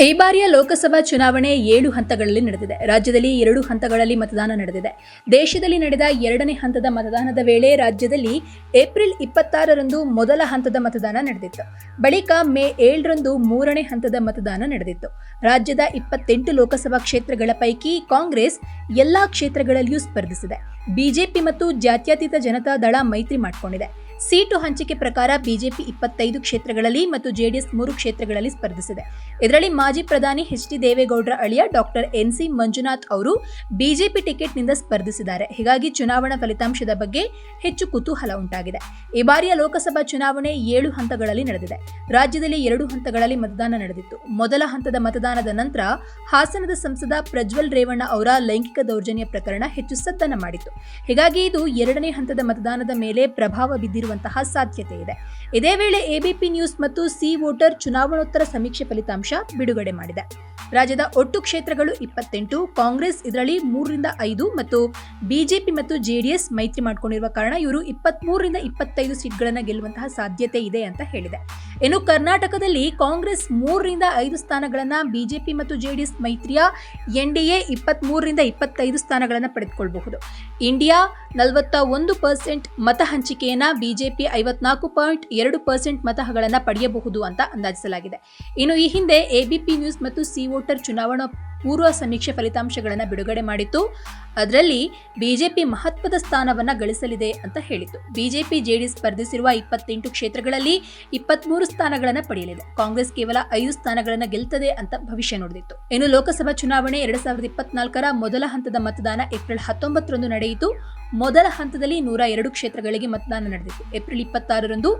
ಈ ಬಾರಿಯ ಲೋಕಸಭಾ ಚುನಾವಣೆ ಏಳು ಹಂತಗಳಲ್ಲಿ ನಡೆದಿದೆ. ರಾಜ್ಯದಲ್ಲಿ ಎರಡು ಹಂತಗಳಲ್ಲಿ ಮತದಾನ ನಡೆದಿದೆ. ದೇಶದಲ್ಲಿ ನಡೆದ ಎರಡನೇ ಹಂತದ ಮತದಾನದ ವೇಳೆ ರಾಜ್ಯದಲ್ಲಿ ಏಪ್ರಿಲ್ ಇಪ್ಪತ್ತಾರರಂದು ಮೊದಲ ಹಂತದ ಮತದಾನ ನಡೆದಿತ್ತು. ಬಳಿಕ ಮೇ ಏಳರಂದು ಮೂರನೇ ಹಂತದ ಮತದಾನ ನಡೆದಿತ್ತು. ರಾಜ್ಯದ ಇಪ್ಪತ್ತೆಂಟು ಲೋಕಸಭಾ ಕ್ಷೇತ್ರಗಳ ಪೈಕಿ ಕಾಂಗ್ರೆಸ್ ಎಲ್ಲಾ ಕ್ಷೇತ್ರಗಳಲ್ಲಿಯೂ ಸ್ಪರ್ಧಿಸಿದೆ. ಬಿಜೆಪಿ ಮತ್ತು ಜಾತ್ಯತೀತ ಜನತಾ ದಳ ಮೈತ್ರಿ ಮಾಡಿಕೊಂಡಿದೆ. ಸೀಟು ಹಂಚಿಕೆ ಪ್ರಕಾರ ಬಿಜೆಪಿ ಇಪ್ಪತ್ತೈದು ಕ್ಷೇತ್ರಗಳಲ್ಲಿ ಮತ್ತು ಜೆಡಿಎಸ್ ಮೂರು ಕ್ಷೇತ್ರಗಳಲ್ಲಿ ಸ್ಪರ್ಧಿಸಿದೆ. ಇದರಲ್ಲಿ ಮಾಜಿ ಪ್ರಧಾನಿ ಎಚ್ ಡಿ ದೇವೇಗೌಡರ ಅಳಿಯ ಡಾಕ್ಟರ್ ಎನ್ ಸಿ ಮಂಜುನಾಥ್ ಅವರು ಬಿಜೆಪಿ ಟಿಕೆಟ್ನಿಂದ ಸ್ಪರ್ಧಿಸಿದ್ದಾರೆ. ಹೀಗಾಗಿ ಚುನಾವಣಾ ಫಲಿತಾಂಶದ ಬಗ್ಗೆ ಹೆಚ್ಚು ಕುತೂಹಲ ಉಂಟಾಗಿದೆ. ಈ ಬಾರಿಯ ಲೋಕಸಭಾ ಚುನಾವಣೆ ಏಳು ಹಂತಗಳಲ್ಲಿ ನಡೆದಿದೆ. ರಾಜ್ಯದಲ್ಲಿ ಎರಡು ಹಂತಗಳಲ್ಲಿ ಮತದಾನ ನಡೆದಿತ್ತು. ಮೊದಲ ಹಂತದ ಮತದಾನದ ನಂತರ ಹಾಸನದ ಸಂಸದ ಪ್ರಜ್ವಲ್ ರೇವಣ್ಣ ಅವರ ಲೈಂಗಿಕ ದೌರ್ಜನ್ಯ ಪ್ರಕರಣ ಹೆಚ್ಚು ಸದ್ದನ ಮಾಡಿತ್ತು. ಹೀಗಾಗಿ ಇದು ಎರಡನೇ ಹಂತದ ಮತದಾನದ ಮೇಲೆ ಪ್ರಭಾವ ಬಿದ್ದಿರುವಂತಹ ಸಾಧ್ಯತೆ ಇದೆ. ಇದೇ ವೇಳೆ ಎಬಿಪಿ ನ್ಯೂಸ್ ಮತ್ತು ಸಿ ವೋಟರ್ ಚುನಾವಣೋತ್ತರ ಸಮೀಕ್ಷೆ ಫಲಿತಾಂಶ ಬಿಡುಗಡೆ ಮಾಡಿದೆ. ರಾಜ್ಯದ ಒಟ್ಟು ಕ್ಷೇತ್ರಗಳು ಇಪ್ಪತ್ತೆಂಟು, ಕಾಂಗ್ರೆಸ್ ಇದರಲ್ಲಿ ಮೂರರಿಂದ ಐದು ಮತ್ತು ಬಿಜೆಪಿ ಮತ್ತು ಜೆಡಿಎಸ್ ಮೈತ್ರಿ ಮಾಡಿಕೊಂಡಿರುವ ಕಾರಣ ಇವರು ಇಪ್ಪತ್ಮೂರರಿಂದ ಇಪ್ಪತ್ತೈದು ಸೀಟ್ಗಳನ್ನು ಗೆಲ್ಲುವಂತಹ ಸಾಧ್ಯತೆ ಇದೆ ಅಂತ ಹೇಳಿದೆ. ಇನ್ನು ಕರ್ನಾಟಕದಲ್ಲಿ ಕಾಂಗ್ರೆಸ್ ಮೂರರಿಂದ ಐದು ಸ್ಥಾನಗಳನ್ನು ಬಿಜೆಪಿ ಮತ್ತು ಜೆಡಿಎಸ್ ಮೈತ್ರಿಯ ಎ ಇಪ್ಪತ್ಮೂರರಿಂದ ಇಪ್ಪತ್ತೈದು ಸ್ಥಾನಗಳನ್ನು ಪಡೆದುಕೊಳ್ಳಬಹುದು ಇಂಡಿಯಾ ನಲವತ್ತ ಒಂದು ಪರ್ಸೆಂಟ್ ಮತ ಹಂಚಿಕೆಯನ್ನ ಬಿಜೆಪಿ ಐವತ್ನಾಲ್ಕು ಪಾಯಿಂಟ್ ಎರಡು ಪರ್ಸೆಂಟ್ ಮತಗಳನ್ನು ಪಡೆಯಬಹುದು ಅಂತ ಅಂದಾಜಿಸಲಾಗಿದೆ. ಇನ್ನು ಈ ಹಿಂದೆ ಎಬಿಪಿ ನ್ಯೂಸ್ ಮತ್ತು ಸಿ ವೋಟರ್ ಚುನಾವಣಾ ಪೂರ್ವ ಸಮೀಕ್ಷೆ ಫಲಿತಾಂಶಗಳನ್ನು ಬಿಡುಗಡೆ ಮಾಡಿತ್ತು. ಅದರಲ್ಲಿ ಬಿಜೆಪಿ ಮಹತ್ವದ ಸ್ಥಾನವನ್ನು ಗಳಿಸಲಿದೆ ಅಂತ ಹೇಳಿತ್ತು. ಬಿಜೆಪಿ ಜೆಡಿ ಸ್ಪರ್ಧಿಸಿರುವ ಇಪ್ಪತ್ತೆಂಟು ಕ್ಷೇತ್ರಗಳಲ್ಲಿ ಇಪ್ಪತ್ಮೂರು ಸ್ಥಾನಗಳನ್ನು ಪಡೆಯಲಿದೆ. ಕಾಂಗ್ರೆಸ್ ಕೇವಲ ಐದು ಸ್ಥಾನಗಳನ್ನು ಗೆಲ್ತದೆ ಅಂತ ಭವಿಷ್ಯ ನುಡಿದಿತ್ತು. ಇನ್ನು ಲೋಕಸಭಾ ಚುನಾವಣೆ ಎರಡ್ ಸಾವಿರದ ಇಪ್ಪತ್ನಾಲ್ಕರ ಮೊದಲ ಹಂತದ ಮತದಾನ ಏಪ್ರಿಲ್ ಹತ್ತೊಂಬತ್ತರಂದು ನಡೆಯಿತು. ಮೊದಲ ಹಂತದಲ್ಲಿ ನೂರ ಎರಡು ಕ್ಷೇತ್ರಗಳಿಗೆ ಮತದಾನ ನಡೆದಿತ್ತು. ಏಪ್ರಿಲ್ ಇಪ್ಪತ್ತಾರರಂದು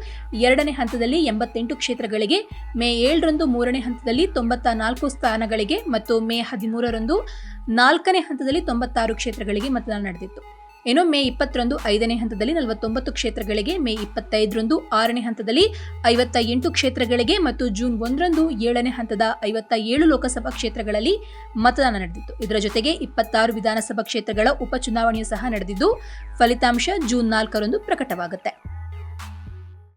ಎರಡನೇ ಹಂತದಲ್ಲಿ ಎಂಬತ್ತೆಂಟು ಕ್ಷೇತ್ರಗಳಿಗೆ, ಮೇ ಏಳರಂದು ಮೂರನೇ ಹಂತದಲ್ಲಿ ತೊಂಬತ್ತ ನಾಲ್ಕು ಸ್ಥಾನಗಳಿಗೆ ಮತ್ತು ಮೇ ಹದಿಮೂರರಂದು ನಾಲ್ಕನೇ ಹಂತದಲ್ಲಿ ತೊಂಬತ್ತಾರು ಕ್ಷೇತ್ರಗಳಿಗೆ ಮತದಾನ ನಡೆದಿತ್ತು. ಇನ್ನು ಮೇ ಇಪ್ಪತ್ತರಂದು ಐದನೇ ಹಂತದಲ್ಲಿ ನಲವತ್ತೊಂಬತ್ತು ಕ್ಷೇತ್ರಗಳಿಗೆ, ಮೇ ಇಪ್ಪತ್ತೈದರಂದು ಆರನೇ ಹಂತದಲ್ಲಿ ಐವತ್ತ ಎಂಟು ಕ್ಷೇತ್ರಗಳಿಗೆ ಮತ್ತು ಜೂನ್ ಒಂದರಂದು ಏಳನೇ ಹಂತದ ಐವತ್ತ ಏಳು ಲೋಕಸಭಾ ಕ್ಷೇತ್ರಗಳಲ್ಲಿ ಮತದಾನ ನಡೆದಿತ್ತು. ಇದರ ಜೊತೆಗೆ ಇಪ್ಪತ್ತಾರು ವಿಧಾನಸಭಾ ಕ್ಷೇತ್ರಗಳ ಉಪಚುನಾವಣೆಯೂ ಸಹ ನಡೆದಿದ್ದು, ಫಲಿತಾಂಶ ಜೂನ್ ನಾಲ್ಕರಂದು ಪ್ರಕಟವಾಗುತ್ತೆ.